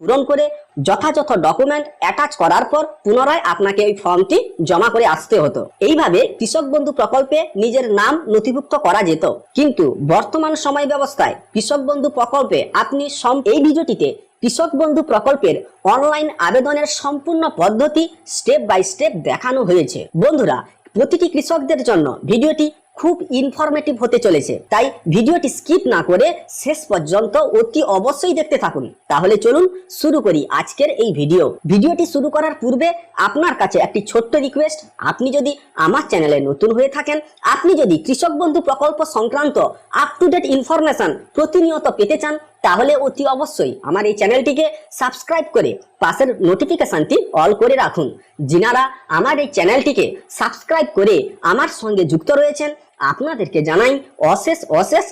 পূরণ করে যথাযথ ডকুমেন্ট অ্যাটাচ করার পর পুনরায় আপনাকে ওই ফর্মটি জমা করে আসতে হতো। এইভাবে কৃষক বন্ধু প্রকল্পে নিজের নাম নথিভুক্ত করা যেত। কিন্তু বর্তমান সময় ব্যবস্থায় কৃষক বন্ধু প্রকল্পে আপনি এই ভিডিওটিতে কৃষক বন্ধু প্রকল্পের অনলাইন আবেদনের সম্পূর্ণ পদ্ধতি স্টেপ বাই স্টেপ দেখানো হয়েছে। বন্ধুরা, প্রতিটি কৃষকদের জন্য ভিডিওটি খুব ইনফরমেটিভ হতে চলেছে। তাই ভিডিওটি স্কিপ না করে শেষ পর্যন্ত অতি অবশ্যই দেখতে থাকুন। তাহলে চলুন শুরু করি আজকের এই ভিডিও ভিডিওটি শুরু করার পূর্বে আপনার কাছে একটি ছোট্ট রিকোয়েস্ট আপনি যদি আমার চ্যানেলে নতুন হয়ে থাকেন, আপনি যদি কৃষক বন্ধু প্রকল্প সংক্রান্ত আপ টু ডেট ইনফরমেশন প্রতিনিয়ত পেতে চান, তাহলে অতি অবশ্যই আমার এই চ্যানেলটিকে সাবস্ক্রাইব করে পাশের নোটিফিকেশনটি অল করে রাখুন। যিনারা আমার এই চ্যানেলটিকে সাবস্ক্রাইব করে আমার সঙ্গে যুক্ত রয়েছেন আপনাদেরকে জানাই অশেষ অশেষ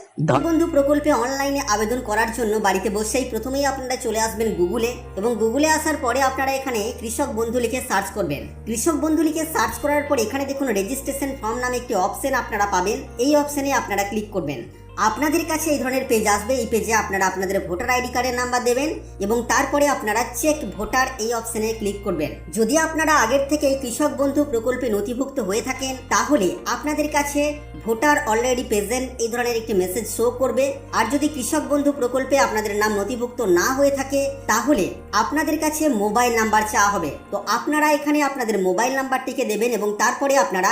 বন্ধু প্রকল্পে অনলাইনে আবেদন করার জন্য বাড়িতে বসেই প্রথমেই আপনারা চলে আসবেন গুগলে এবং গুগলে আসার পরে আপনারা এখানে কৃষক বন্ধু লিখে সার্চ করবেন। কৃষক বন্ধু লিখে সার্চ করার পর এখানে দেখুন রেজিস্ট্রেশন ফর্ম নামে একটি অপশন আপনারা পাবেন। এই অপশনে আপনারা ক্লিক করবেন। আপনাদের কাছে এই ধরনের পেজ আসবে। এই পেজে আপনারা আপনাদের ভোটার আইডি কার্ডের নাম্বার দেবেন এবং তারপরে আপনারা চেক ভোটার এই অপশনে ক্লিক করবেন। যদি আপনারা আগের থেকে কৃষক বন্ধু প্রকল্পে নথিভুক্ত হয়ে থাকেন, তাহলে আপনাদের কাছে ভোটার অলরেডি প্রেজেন্ট এই ধরনের একটি মেসেজ শো করবে। আর যদি কৃষক বন্ধু প্রকল্পে আপনাদের নাম নথিভুক্ত না হয়ে থাকে, তাহলে আপনাদের কাছে মোবাইল নাম্বার চাওয়া হবে। তো আপনারা এখানে আপনাদের মোবাইল নাম্বারটিকে দেবেন এবং তারপরে আপনারা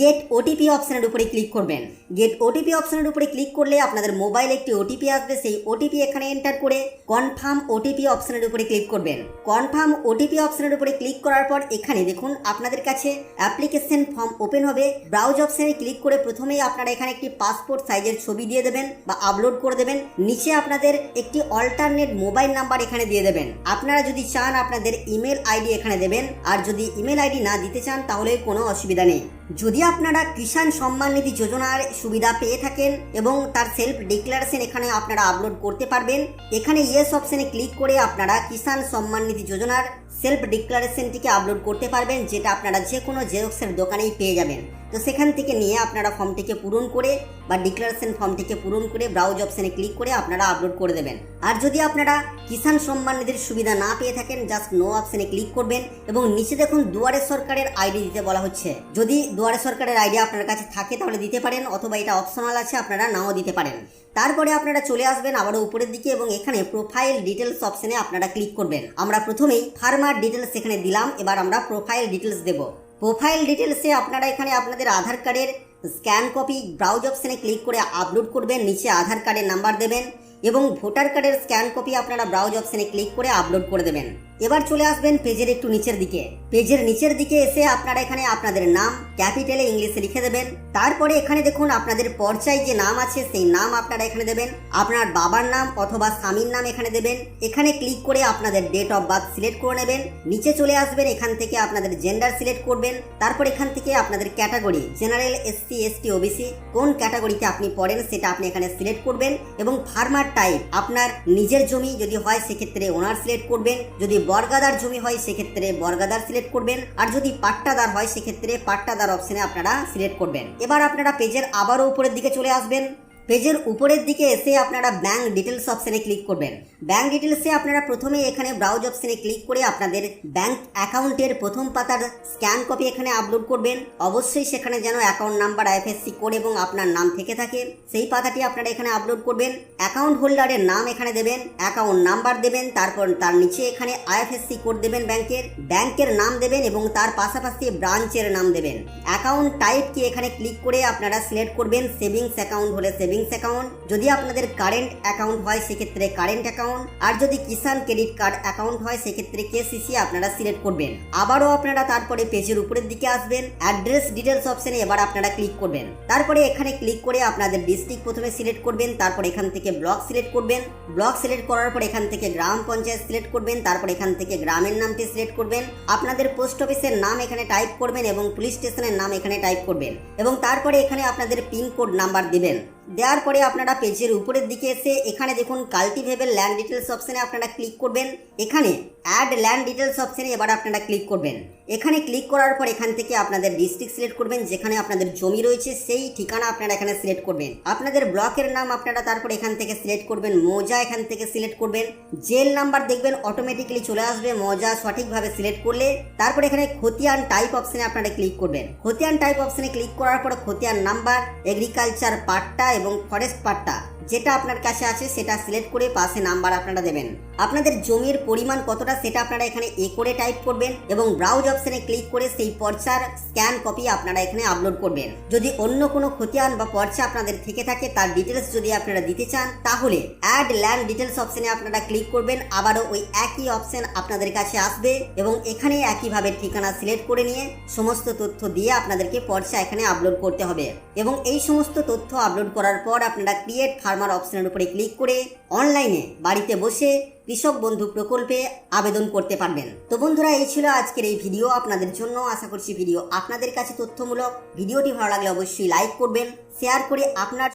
গেট ওটিপি অপশনের উপরে ক্লিক করবেন। গেট ওটিপি অপশনের উপরে ক্লিক করলে আপনাদের মোবাইলে একটি ওটিপি আসবে। সেই ওটিপি এখানে এন্টার করে কনফার্ম ওটিপি অপশনের উপরে ক্লিক করবেন। কনফার্ম ওটিপি অপশনের উপরে ক্লিক করার পর এখানে দেখুন, আপনাদের কাছে অ্যাপ্লিকেশন ফর্ম ওপেন হবে। ব্রাউজ অপশনে ক্লিক করে প্রথমেই আপনারা এখানে একটি পাসপোর্ট সাইজের ছবি দিয়ে দেবেন বা আপলোড করে দেবেন। নিচে আপনাদের একটি অল্টারনেট মোবাইল নাম্বার এখানে দিয়ে দেবেন। আপনারা যদি চান আপনাদের ইমেল আইডি এখানে দেবেন। আর যদি ইমেল আইডি না দিতে চান, তাহলে কোনো অসুবিধা নেই। যদি আপনারা কিষাণ সম্মান নিধি যোজনার সুবিধা পেয়ে থাকেন এবং তার সেলফ ডিক্লারেশন এখানে আপনারা আপলোড করতে পারবেন, এখানে ইয়েস অপশনে ক্লিক করে আপনারা কিষাণ সম্মান নিধি যোজনার সেলফ ডিক্লারেশনটিকে আপলোড করতে পারবেন, যেটা আপনারা যে কোনো জেরক্সের দোকানেই পেয়ে যাবেন। তো সেখান থেকে নিয়ে আপনারা ফর্মটিকে পূরণ করে বা ডিক্লারেশন ফর্মটিকে পূরণ করে ব্রাউজ অপশনে ক্লিক করে আপনারা আপলোড করে দেবেন। আর যদি আপনারা কিষাণ সম্মান নিধির সুবিধা না পেয়ে থাকেন জাস্ট নো অপশনে ক্লিক করবেন এবং নিচে দেখুন দুয়ারে সরকারের আইডি দিতে বলা হচ্ছে। যদি দুয়ারে সরকারের আইডিয়া আপনার কাছে থাকে তাহলে দিতে পারেন, অথবা এটা অপশনাল আছে, আপনারা নাও দিতে পারেন। তারপরে আপনারা চলে আসবেন আবারও উপরের দিকে এবং এখানে প্রোফাইল ডিটেলস অপশনে আপনারা ক্লিক করবেন। আমরা প্রথমেই ফার্মার ডিটেলস এখানে দিলাম, এবার আমরা প্রোফাইল ডিটেলস দেব। প্রোফাইল ডিটেলসে আপনারা এখানে আপনাদের আধার কার্ডের স্ক্যান কপি ব্রাউজ অপশনে ক্লিক করে আপলোড করবেন, নিচে আধার কার্ডের নাম্বার দেবেন এবং ভোটার কার্ডের স্ক্যান কপি আপনারা ব্রাউজ অপশনে ক্লিক করে আপলোড করে দেবেন। এবার চলে আসবেন পেজের একটু নিচের দিকে। পেজের নিচের দিকে এসে আপনারা এখানে আপনাদের নাম, ক্যাপিটালে ইংলিশে লিখে দেবেন। তারপরে এখানে দেখুন আপনাদের পর্চায় যে নাম আছে, সেই নাম আপনারা এখানে দেবেন। আপনার বাবার নাম অথবা স্বামীর নাম এখানে দেবেন। এখানে ক্লিক করে আপনাদের ডেট অফ বার্থ সিলেক্ট করে নেবেন। নিচে চলে আসবেন, এখান থেকে আপনাদের জেন্ডার সিলেক্ট করবেন। তারপর এখান থেকে আপনাদের category general SC ST OBC কোন ক্যাটাগরিতে আপনি পড়েন সেটা আপনি এখানে সিলেক্ট করবেন। এবং ফার্মার টাইপ আপনার নিজের জমি যদি হয় সেক্ষেত্রে ওনার সিলেক্ট করবেন। যদি বর্গাদার জমি হয়, সেক্ষেত্রে বর্গাদার সিলেক্ট করবেন। আর যদি পাট্টাদার হয়, সেক্ষেত্রে পাট্টাদার অপশনে আপনারা সিলেক্ট করবেন। এবার আপনারা পেজের আবারও উপরের দিকে চলে আসবেন। পেজের উপরের দিকে এসে আপনারা ব্যাঙ্ক ডিটেলস অপশানে ক্লিক করবেন। ব্যাঙ্ক ডিটেলসে আপনারা প্রথমে এখানে ব্রাউজ অপশানে ক্লিক করে আপনাদের ব্যাঙ্ক অ্যাকাউন্টের প্রথম পাতার স্ক্যান কপি এখানে আপলোড করবেন। অবশ্যই সেখানে যেন অ্যাকাউন্ট নাম্বার আইএফএসসি কোড এবং আপনার নাম থেকে থাকে। সেই পাতাটি আপনারা এখানে আপলোড করবেন। অ্যাকাউন্ট হোল্ডারের নাম এখানে দেবেন। অ্যাকাউন্ট নাম্বার দেবেন। তারপর তার নিচে এখানে আইএফএসসি কোড দেবেন ব্যাংকের ব্যাংকের নাম দেবেন এবং তার পাশাপাশি ব্রাঞ্চের নাম দেবেন। অ্যাকাউন্ট টাইপ কি এখানে ক্লিক করে আপনারা সিলেক্ট করবেন। সেভিংস অ্যাকাউন্ট হলে সেভিংস অ্যাকাউন্ট যদি আপনাদের কারেন্ট অ্যাকাউন্ট হয়, সেক্ষেত্রে কারেন্ট অ্যাকাউন্ট আর যদি কিষান ক্রেডিট কার্ড অ্যাকাউন্ট হয়, সেক্ষেত্রে কেসিসি আপনারা সিলেক্ট করবেন। আবারও আপনারা তারপরে পেজের উপরের দিকে আসবেন অ্যাড্রেস ডিটেলস অপশনে এবার আপনারা ক্লিক করবেন। তারপরে এখানে ক্লিক করে আপনাদের ডিস্ট্রিক্ট প্রথমে সিলেক্ট করবেন, তারপর এখান থেকে ব্লক সিলেক্ট করবেন। ব্লক সিলেক্ট করার পর এখান থেকে গ্রাম পঞ্চায়েত সিলেক্ট করবেন, তারপর এখান থেকে গ্রামের নামটি সিলেক্ট করবেন। আপনাদের পোস্ট অফিসের নাম এখানে টাইপ করবেন এবং পুলিশ স্টেশনের নাম এখানে টাইপ করবেন। এবং তারপরে এখানে আপনাদের পিনকোড নাম্বার দিবেন। দেওয়ার পরে আপনারা পেজের উপরের দিকে এসে এখানে দেখুন কাল্টিভেবেল ল্যান্ড ডিটেলস অপশানে আপনারা ক্লিক করবেন। এখানে অ্যাড ল্যান্ড ডিটেলস অপশানে এবার আপনারা ক্লিক করবেন। এখানে ক্লিক করার পর এখান থেকে আপনাদের ডিস্ট্রিক্ট সিলেক্ট করবেন, যেখানে আপনাদের জমি রয়েছে, সেই ঠিকানা আপনারা এখানে সিলেক্ট করবেন। আপনাদের ব্লকের নাম আপনারা তারপর এখান থেকে সিলেক্ট করবেন, মৌজা এখান থেকে সিলেক্ট করবেন। জেল নাম্বার দেখবেন অটোমেটিক্যালি চলে আসবে, মৌজা সঠিকভাবে সিলেক্ট করলে। তারপর এখানে খতিয়ান টাইপ অপশনে আপনারা ক্লিক করবেন। খতিয়ান টাইপ অপশনে ক্লিক করার পর খতিয়ান নাম্বার এগ্রিকালচার পাট্টা এবং ফরেস্ট পাট্টা, যেটা আপনার কাছে আছে সেটা সিলেক্ট করে পাশে নাম্বার আপনারা দেবেন। আপনাদের জমির পরিমাণ কতটা সেটা আপনারা এখানে এ করে টাইপ করবেন এবং ব্রাউজ অপশনে ক্লিক করে সেই পর্চার স্ক্যান কপি আপনারা এখানে আপলোড করবেন। যদি অন্য কোনো খতিয়ান বা পর্চা আপনাদের থেকে থাকে, তার ডিটেলস যদি আপনারা দিতে চান, তাহলে অ্যাড ল্যান্ড ডিটেলস অপশনে আপনারা ক্লিক করবেন, আবারও ওই একই অপশন আপনাদের কাছে আসবে এবং এখানে একইভাবে ঠিকানা সিলেক্ট করে নিয়ে সমস্ত তথ্য দিয়ে আপনাদেরকে পর্চা এখানে আপলোড করতে হবে। এবং এই সমস্ত তথ্য আপলোড করার পর আপনারা ক্রিয়েট ফার্মার অপশনের উপরে ক্লিক করে অনলাইনে বাড়িতে বসে কৃষক বন্ধু প্রকল্পে আবেদন করতে পারবেন। তো বন্ধুরা, এই ছিল আজকের এই ভিডিও আপনাদের জন্য। আশা করছি ভিডিও আপনাদের কাছে তথ্যমূলক। ভিডিওটি ভালো লাগলে অবশ্যই লাইক করবেন শেয়ার করে আপনার